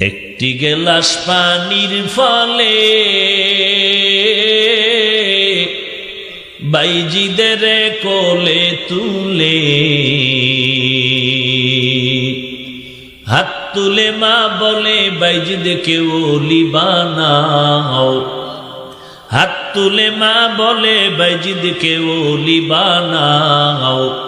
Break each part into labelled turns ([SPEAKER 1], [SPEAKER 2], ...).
[SPEAKER 1] একটি গেলাস পানির ফলে বাইজিদের কোলে তুলে হাত তুলে মা বলে, বাইজিদকে ওলি বানাও। হাত তুলে মা বলে, বাইজিদকে ওলি বানাও।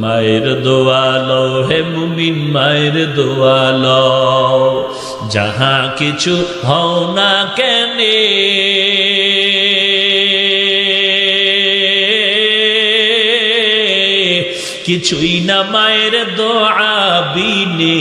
[SPEAKER 1] মায়ের দোয়ালো, হে মুমিন মায়ের দোয়ালো। যাহা কিছু হও না কেনে? কিছুই না মায়ের দোয়া বিনে।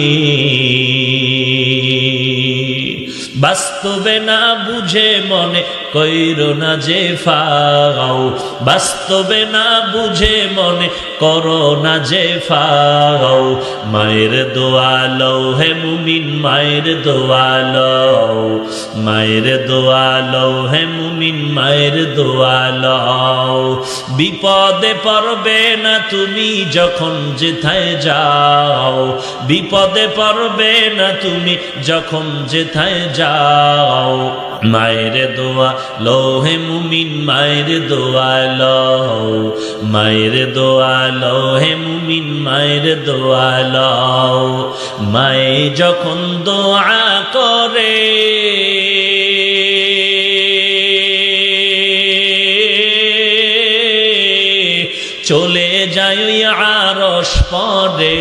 [SPEAKER 1] বাস্তবে না বুঝে মনে কইর না যে ফাও বাস্তবে না বুঝে মনে করো না যে ফাও মায়ের দোয়ালো হে মুমিন মায়ের দোয়ালো মায়ের দোয়ালো হে মুমিন মায়ের দোয়ালো বিপদে পড়বে না তুমি যখন যেথায় যাও, বিপদে পড়বে না তুমি যখন যেথায় যাও। মায়ের দোয়া, লোহে মুমিন মায়ের দোয়া লো মায়ের দোয়া, লোহে মুমিন মায়ের দোয়া লো মায়ে যখন দোয়া করে, চলে যায় আরস পরে।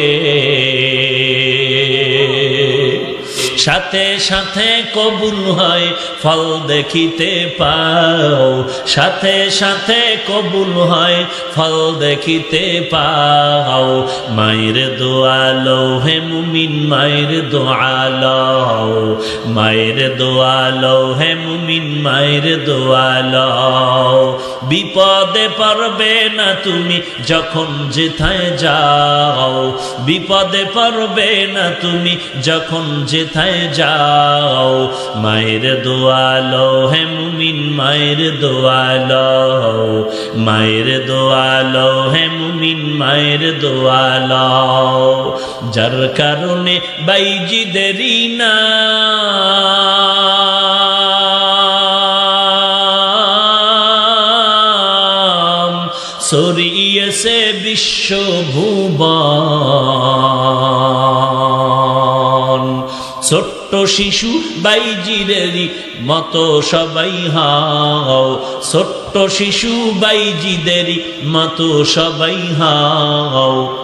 [SPEAKER 1] সাথে সাথে কবুল হয়, ফল দেখিতে পাও। সাথে সাথে কবুল হয়, ফল দেখিতে পাও। মায়ের দোয়ালো, হে মুমিন মায়ের দোয়ালো। মায়ের দোয়ালো, হে মুমিন মায়ের দোয়ালো। বিপদে পারবে না তুমি যখন যেথায় যাও। বিপদে পারবে না তুমি যখন যেথায় যাও, মায়ের দোয়ালো, হে মুমিন মায়ের দোয়ালো মায়ের দোয়ালো, হে মুমিন মায়ের দোয়ালো। যার কারণে বাইজি দেরি না। সরিয়েছে বিশ্বভুবন। ছোট্ট শিশু বাইজিরেরই মতো সবাই হাও। ছোট্ট শিশু বাইজিদেরই মতো সবাই হাও।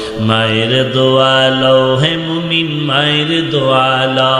[SPEAKER 1] মায়ের দোয়া হে মুমিন মায়ের দোয়া লো